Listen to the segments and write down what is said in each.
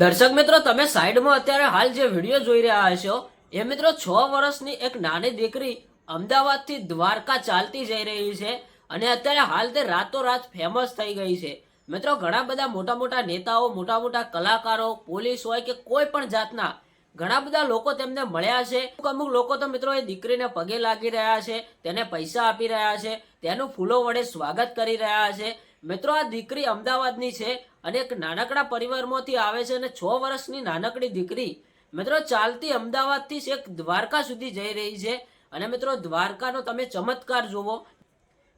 દર્શક મિત્રો, તમે સાઈડમાં અત્યારે હાલ જે વીડિયો જોઈ રહ્યા હશો, એ મિત્રો છ વર્ષની એક નાની દીકરી અમદાવાદથી દ્વારકા ચાલતી જઈ રહી છે અને અત્યારે હાલ તે રાતોરાત ફેમસ થઈ ગઈ છે. મિત્રો, ઘણા બધા મોટા મોટા નેતાઓ મોટા મોટા કલાકારો, પોલીસ હોય કે કોઈ પણ જાતના ઘણા બધા લોકો તેમને મળ્યા છે. અમુક અમુક લોકો તો મિત્રો એ દીકરીને પગે લાગી રહ્યા છે, તેને પૈસા આપી રહ્યા છે, તેનું ફૂલો વડે સ્વાગત કરી રહ્યા છે. મિત્રો, આ દીકરી અમદાવાદની છે અને એક નાનકડા પરિવારમાંથી આવે છે અને છ વર્ષની નાનકડી દીકરી. મિત્રો, ચાલતી અમદાવાદથી છેક દ્વારકા સુધી જઈ રહી છે અને મિત્રો, દ્વારકાનો તમે ચમત્કાર જુઓ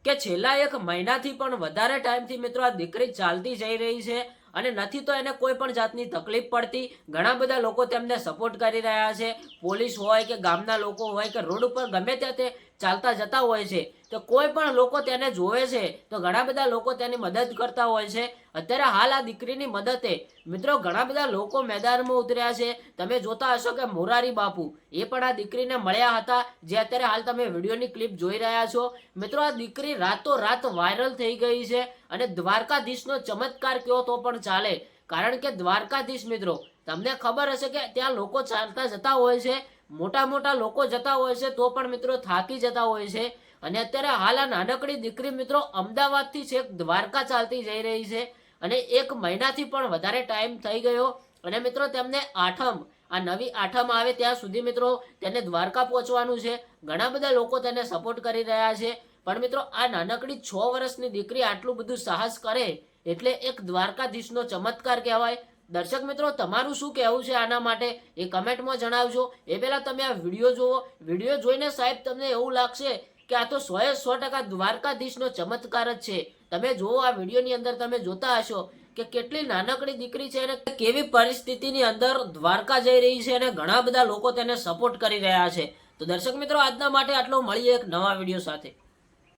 કે છેલ્લા એક મહિનાથી પણ વધારે ટાઈમથી મિત્રો આ દીકરી ચાલતી જઈ રહી છે. અને નથી તો એને કોઈ પણ જાતની તકલીફ પડતી. ઘણા બધા લોકો તેમને સપોર્ટ કરી રહ્યા છે. પોલીસ હોય કે ગામના લોકો હોય કે રોડ ઉપર ગમે ત્યાં તે ચાલતા જતા હોય છે. તો કોઈ પણ લોકો તેને જોવે છે, તો ઘણા બધા લોકો તેની મદદ કરતા હોય છે. અત્યારે હાલ આ દીકરીની મદદે, મિત્રો, ઘણા બધા લોકો મેદાનમાં ઉતર્યા છે. તમે જોતા હશો કે મોરારી બાપુ એ પણ આ દીકરીને મળ્યા હતા, જે અત્યારે હાલ તમે વિડીયોની ક્લિપ જોઈ રહ્યા છો. મિત્રો, આ દીકરી રાતો રાત વાયરલ થઈ ગઈ છે અને દ્વારકાધીશનો ચમત્કાર કયો તો પણ ચાલે. કારણ કે દ્વારકાધીશ મિત્રો, તમને ખબર હશે કે ત્યાં લોકો ચાલતા જતા હોય છે મોટા મોટા લોકો જતા હોય છે, તો પણ મિત્રો થાકી જતા હોય છે. અને અત્યારે હાલ આ નાનકડી દીકરી મિત્રો અમદાવાદથી છેક દ્વારકા ચાલતી જઈ રહી છે. અને એક મહિનાથી પણ વધારે ટાઈમ થઈ ગયો. અને મિત્રો તેમને આઠમ, આ નવી આઠમ આવે ત્યાં સુધી મિત્રો તેને દ્વારકા પહોંચવાનું છે. ઘણા બધા લોકો તેને સપોર્ટ કરી રહ્યા છે. પણ મિત્રો આ નાનકડી છ વર્ષની દીકરી આટલું બધું સાહસ કરે એટલે એક દ્વારકાધીશનો ચમત્કાર કહેવાય. દર્શક મિત્રો, તમારું શું કહેવું છે આના માટે? એ કમેન્ટમાં જણાવજો. એ પહેલાં તમે આ વીડિયો જુઓ. વીડિયો જોઈને સાહેબ તમને એવું લાગશે કે આ તો સો એ સો ટકા દ્વારકાધીશનો ચમત્કાર જ છે. તમે જુઓ, આ વિડીયોની અંદર તમે જોતા હશો કે કેટલી નાનકડી દીકરી છે અને કેવી પરિસ્થિતિની અંદર દ્વારકા જઈ રહી છે અને ઘણા બધા લોકો તેને સપોર્ટ કરી રહ્યા છે. તો દર્શક મિત્રો, આજના માટે આટલો. મળીએ એક નવા વીડિયો સાથે.